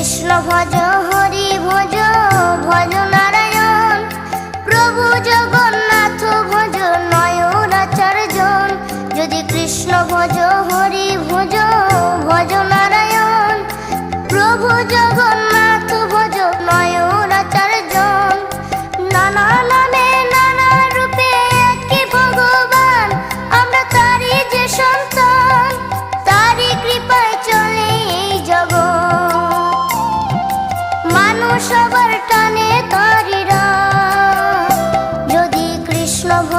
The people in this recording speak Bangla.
কৃষ্ণ ভজ, হরি ভজ ভজ নারায়ণ। প্রভু জগন্নাথ ভজ, নয়ন আচার্য যদি কৃষ্ণ ভজ, হরি সবার টানে তার